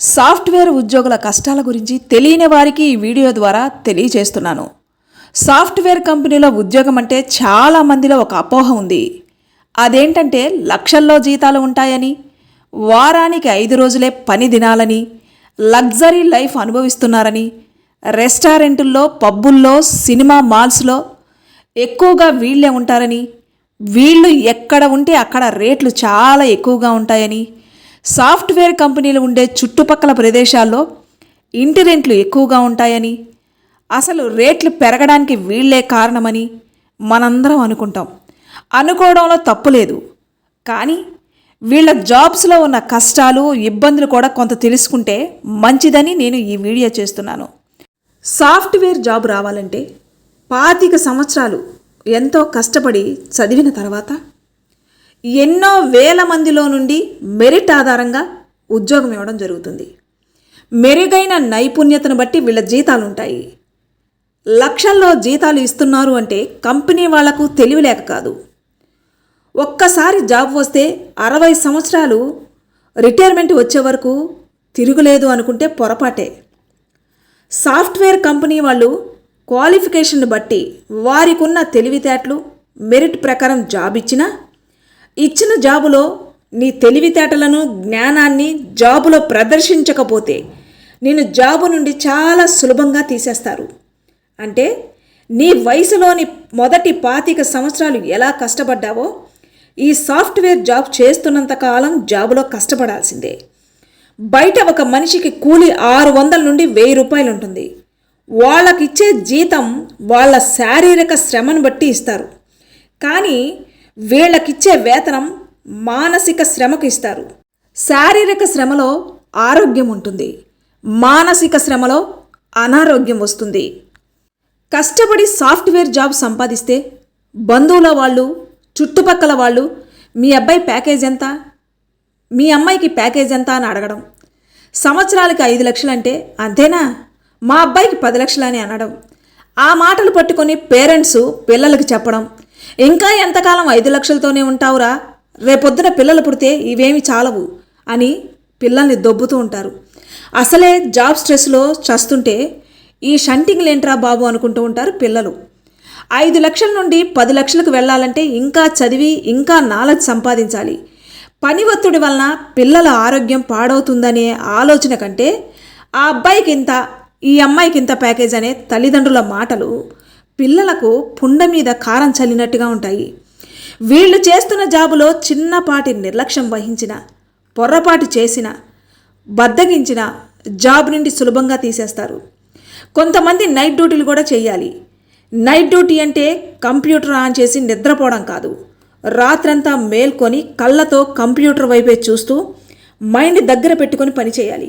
Software ఉద్యోగుల కష్టాల గురించి తెలియని వారికి ఈ వీడియో ద్వారా తెలియజేస్తున్నాను. సాఫ్ట్వేర్ కంపెనీలో ఉద్యోగం అంటే చాలా మందిలో ఒక అపోహ ఉంది. అదేంటంటే లక్షల్లో జీతాలు ఉంటాయని వారానికి ఐదు రోజులే పని దినాలని లగ్జరీ లైఫ్ అనుభవిస్తున్నారని రెస్టారెంటుల్లో పబ్బుల్లో సినిమా మాల్స్లో ఎక్కువగా వీళ్ళే ఉంటారని వీళ్ళు ఎక్కడ ఉంటే అక్కడ రేట్లు చాలా ఎక్కువగా ఉంటాయని సాఫ్ట్వేర్ కంపెనీలు ఉండే చుట్టుపక్కల ప్రదేశాల్లో ఇంటి రెంట్లు ఎక్కువగా ఉంటాయని అసలు రేట్లు పెరగడానికి వీళ్ళే కారణమని మనందరం అనుకుంటాం. అనుకోవడంలో తప్పు లేదు. కానీ వీళ్ళ జాబ్స్లో ఉన్న కష్టాలు ఇబ్బందులు కూడా కొంత తెలుసుకుంటే మంచిదని నేను ఈ వీడియో చేస్తున్నాను. సాఫ్ట్వేర్ జాబ్ రావాలంటే పాతిక సంవత్సరాలు ఎంతో కష్టపడి చదివిన తర్వాత ఎన్నో వేల మందిలో నుండి మెరిట్ ఆధారంగా ఉద్యోగం ఇవ్వడం జరుగుతుంది. మెరుగైన నైపుణ్యతను బట్టి వీళ్ళ జీతాలు ఉంటాయి లక్షల్లో జీతాలు ఇస్తున్నారు అంటే కంపెనీ వాళ్ళకు తెలివి లేక కాదు. ఒక్కసారి జాబ్ వస్తే అరవై సంవత్సరాలు రిటైర్మెంట్ వచ్చే వరకు తిరుగులేదు అనుకుంటే పొరపాటే. సాఫ్ట్వేర్ కంపెనీ వాళ్ళు క్వాలిఫికేషన్ బట్టి వారికున్న తెలివితేటలు మెరిట్ ప్రకారం జాబ్ ఇచ్చినా ఇచ్చిన జాబులో నీ తెలివితేటలను జ్ఞానాన్ని జాబులో ప్రదర్శించకపోతే నేను జాబు నుండి చాలా సులభంగా తీసేస్తారు. అంటే నీ వయసులోని మొదటి పాతిక సంవత్సరాలు ఎలా కష్టపడ్డావో ఈ సాఫ్ట్వేర్ జాబ్ చేస్తున్నంత కాలం జాబులో కష్టపడాల్సిందే. బయట ఒక మనిషికి కూలి ఆరు వందల నుండి వెయ్యి రూపాయలు ఉంటుంది. వాళ్ళకిచ్చే జీతం వాళ్ళ శారీరక శ్రమను బట్టి ఇస్తారు. కానీ వీళ్ళకిచ్చే వేతనం మానసిక శ్రమకు ఇస్తారు. శారీరక శ్రమలో ఆరోగ్యం ఉంటుంది. మానసిక శ్రమలో అనారోగ్యం వస్తుంది. కష్టపడి సాఫ్ట్వేర్ జాబ్ సంపాదిస్తే బంధువుల వాళ్ళు చుట్టుపక్కల వాళ్ళు మీ అబ్బాయి ప్యాకేజ్ ఎంత? మీ అమ్మాయికి ప్యాకేజ్ ఎంత? అని అడగడం. సంవత్సరాలకి ఐదు లక్షలంటే అంతేనా? మా అబ్బాయికి పది లక్షలని అనడం. ఆ మాటలు పట్టుకొని పేరెంట్స్ పిల్లలకు చెప్పడం. ఇంకా ఎంతకాలం ఐదు లక్షలతోనే ఉంటావురా? రేపొద్దున పిల్లలు పుడితే ఇవేమి చాలవు అని పిల్లల్ని దొబ్బుతూ ఉంటారు. అసలే జాబ్ స్ట్రెస్లో చస్తుంటే ఈ షంటింగ్లేంట్రా బాబు అనుకుంటూ ఉంటారు పిల్లలు. ఐదు లక్షల నుండి పది లక్షలకు వెళ్ళాలంటే ఇంకా చదివి ఇంకా నాలెడ్జ్ సంపాదించాలి. పని ఒత్తిడి వలన పిల్లల ఆరోగ్యం పాడవుతుందనే ఆలోచన కంటే ఆ అబ్బాయికి ఇంత ఈ అమ్మాయికి ఇంత ప్యాకేజ్ అనే తల్లిదండ్రుల మాటలు. పిల్లలకు పుండ మీద కారం చల్లినట్టుగా ఉంటాయి. వీళ్ళు చేస్తున్న జాబులో చిన్నపాటి నిర్లక్ష్యం వహించిన పొర్రపాటు చేసిన బద్దగించిన జాబ్ నుండి సులభంగా తీసేస్తారు. కొంతమంది నైట్ డ్యూటీలు కూడా చేయాలి. నైట్ డ్యూటీ అంటే కంప్యూటర్ ఆన్ చేసి నిద్రపోవడం కాదు. రాత్రంతా మేల్కొని కళ్ళతో కంప్యూటర్ వైపే చూస్తూ మైండ్ దగ్గర పెట్టుకొని పనిచేయాలి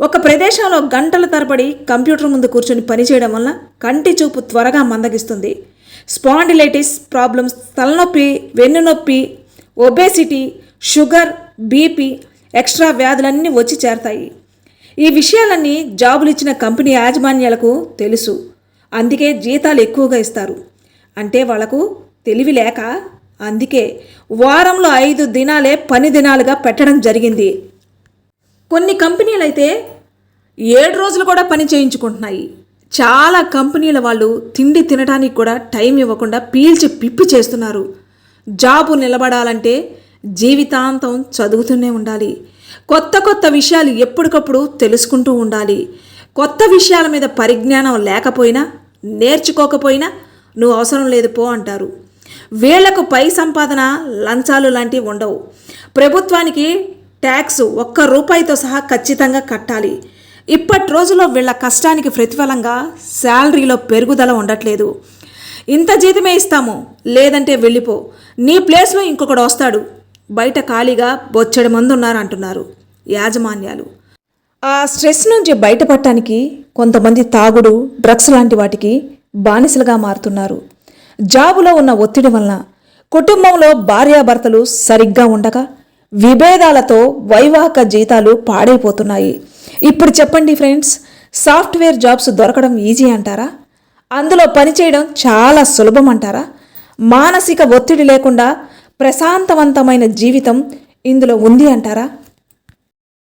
ఒక ప్రదేశంలో గంటల తరబడి కంప్యూటర్ ముందు కూర్చొని పనిచేయడం వల్ల కంటి చూపు త్వరగా మందగిస్తుంది. స్పాండిలైటిస్ ప్రాబ్లమ్స్ తలనొప్పి వెన్నునొప్పి ఒబేసిటీ షుగర్ బీపీ ఎక్స్ట్రా వ్యాధులన్నీ వచ్చి చేరతాయి. ఈ విషయాలన్నీ జాబులు ఇచ్చిన కంపెనీ యాజమాన్యాలకు తెలుసు. అందుకే జీతాలు ఎక్కువగా ఇస్తారు. అంటే వాళ్ళకు తెలివి లేక అందుకే వారంలో ఐదు దినాలే పని దినాలుగా పెట్టడం జరిగింది. కొన్ని కంపెనీలు అయితే ఏడు రోజులు కూడా పని చేయించుకుంటున్నాయి. చాలా కంపెనీల వాళ్ళు తిండి తినడానికి కూడా టైం ఇవ్వకుండా పీల్చి పిప్పి చేస్తున్నారు. జాబు నిలబడాలంటే జీవితాంతం చదువుతూనే ఉండాలి. కొత్త కొత్త విషయాలు ఎప్పటికప్పుడు తెలుసుకుంటూ ఉండాలి. కొత్త విషయాల మీద పరిజ్ఞానం లేకపోయినా నేర్చుకోకపోయినా నువ్వు అవసరం లేదు పో అంటారు. వీళ్ళకు పై సంపాదన లంచాలు లాంటివి ఉండవు. ప్రభుత్వానికి ట్యాక్స్ ఒక్క రూపాయితో సహా ఖచ్చితంగా కట్టాలి. ఇప్పటి రోజుల్లో వీళ్ళ కష్టానికి ప్రతిఫలంగా శాలరీలో పెరుగుదల ఉండట్లేదు. ఇంత జీతమే ఇస్తాము లేదంటే వెళ్ళిపో. నీ ప్లేస్లో ఇంకొకడు వస్తాడు. బయట ఖాళీగా బొచ్చడి మంది ఉన్నారు అంటున్నారు యాజమాన్యాలు. ఆ స్ట్రెస్ నుంచి బయటపడటానికి కొంతమంది తాగుడు డ్రగ్స్ లాంటి వాటికి బానిసలుగా మారుతున్నారు. జాబులో ఉన్న ఒత్తిడి వలన కుటుంబంలో భార్యాభర్తలు సరిగ్గా ఉండక విభేదాలతో వైవాహిక జీతాలు పాడైపోతున్నాయి. ఇప్పుడు చెప్పండి ఫ్రెండ్స్ సాఫ్ట్వేర్ జాబ్స్ దొరకడం ఈజీ అంటారా? అందులో పనిచేయడం చాలా సులభం అంటారా? మానసిక ఒత్తిడి లేకుండా ప్రశాంతవంతమైన జీవితం ఇందులో ఉంది అంటారా?